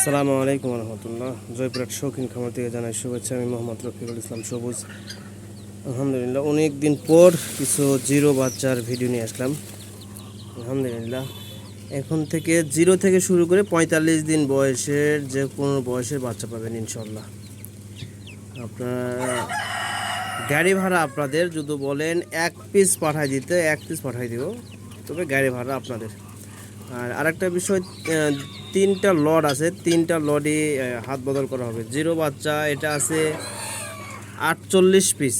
আসসালামু আলাইকুম রহমতুল্লাহ জয়পুরহাট শৌখিন খামার থেকে জানাই শুভেচ্ছা। আমি মোহাম্মদ রফিকুল ইসলাম সবুজ। আলহামদুলিল্লাহ অনেক দিন পর কিছু জিরো বাচ্চার ভিডিও নিয়ে আসলাম। আলহামদুলিল্লাহ, এখন থেকে জিরো থেকে শুরু করে পঁয়তাল্লিশ দিন বয়সের যে কোনো বয়সের বাচ্চা পাবেন ইনশাল্লাহ আপনার গাড়ি ভাড়া আপনাদের যদি বলেন এক পিস পাঠাই দিতে, এক পিস পাঠাই দিব। তবে গাড়ি ভাড়া আপনাদের। আর আরেকটা বিষয় তিনটা লড আছে, তিনটা লডই হাত বদল করা হবে। জিরো বাচ্চা, এটা আছে আটচল্লিশ পিস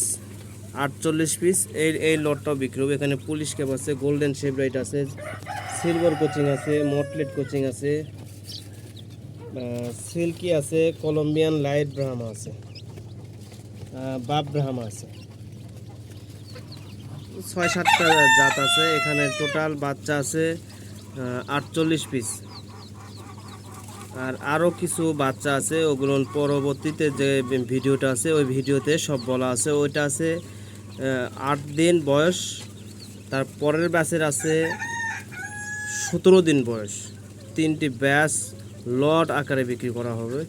আটচল্লিশ পিস। এই এই লটটাও বিক্রি হবে। এখানে পুলিশ ক্যাপ আছে, গোল্ডেন শেপ রাইট আছে, সিলভার কোচিং আছে, মটলেট কোচিং আছে সিল্কি আছে, কলম্বিয়ান লাইট ব্রাহ্মা আছে বাপ ব্রাহ্মা আছে। ছয় সাতটা জাত আছে, এখানে টোটাল বাচ্চা আছে আটচল্লিশ পিস আর আরও কিছু বাচ্চা আছে, ওগুলো পরবর্তীতে যে ভিডিওটা আছে, ওই ভিডিওতে সব বলা আছে। ওইটা আছে আট দিন বয়স, তার পরের ব্যাচের আছে সতেরো দিন বয়স। তিনটি ব্যাচ লট আকারে বিক্রি করা হবে।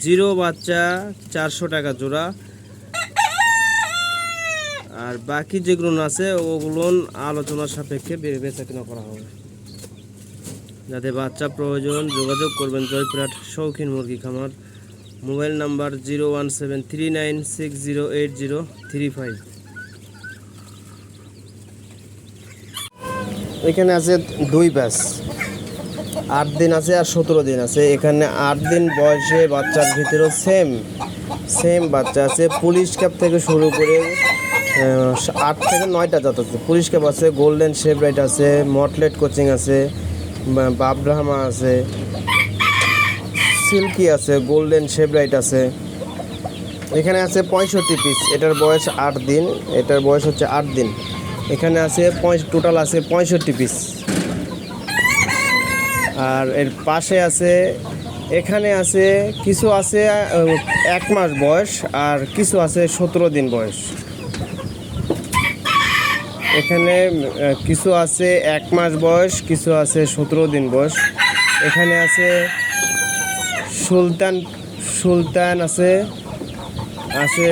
জিরো বাচ্চা, চারশো টাকা জোড়া। আর বাকি যেগুলো আছে, ওগুলো আলোচনার সাপেক্ষে বে- বেচা কিনা করা হবে। যাদের বাচ্চা প্রয়োজন, যোগাযোগ করবেন জয়পুরহাট শৌখিন মুরগি খামার। Mobile number zero one seven three nine six zero eight zero three five. এখানে আছে দুই ব্যাস আট দিন আছে আর সতেরো দিন আছে। এখানে আট দিন বয়সে বাচ্চার ভিতরেও সেম সেম বাচ্চা আছে। পুলিশ ক্যাপ থেকে শুরু করে আট থেকে নয়টা জাত আছে। পুলিশ ক্যাপ আছে গোল্ডেন শেপ রাইট আছে মটলেট কোচিং আছে বাবরাহামা আছে, সিল্কি আছে, গোল্ডেন শেপ রাইট আছে। এখানে আছে পঁয়ষট্টি পিস এটার বয়স আট দিন, এটার বয়স হচ্ছে আট দিন। এখানে আছে টোটাল আছে পঁয়ষট্টি পিস আর এর পাশে আছে, এখানে আছে, কিছু আছে এক মাস বয়স, আর কিছু আছে সতেরো দিন বয়স। এখানে কিছু আছে এক মাস বয়স, কিছু আছে সতেরো দিন বয়স। এখানে আছে সুলতান সুলতান আছে আছে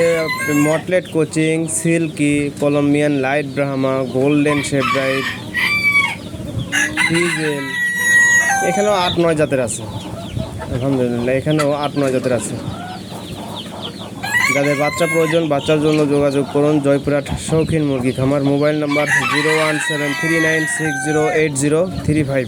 mottled cochin, silkie, Columbian light brahma, golden sebright frizzle. এখানেও আট, নয় জাতের আছে। আলহামদুলিল্লাহ, এখানেও আট, নয় জাতের আছে। যাদের বাচ্চা প্রয়োজন, বাচ্চার জন্য যোগাযোগ করুন জয়পুরহাট শৌখিন মুরগি খামার, mobile number zero one seven three nine six zero eight zero three five.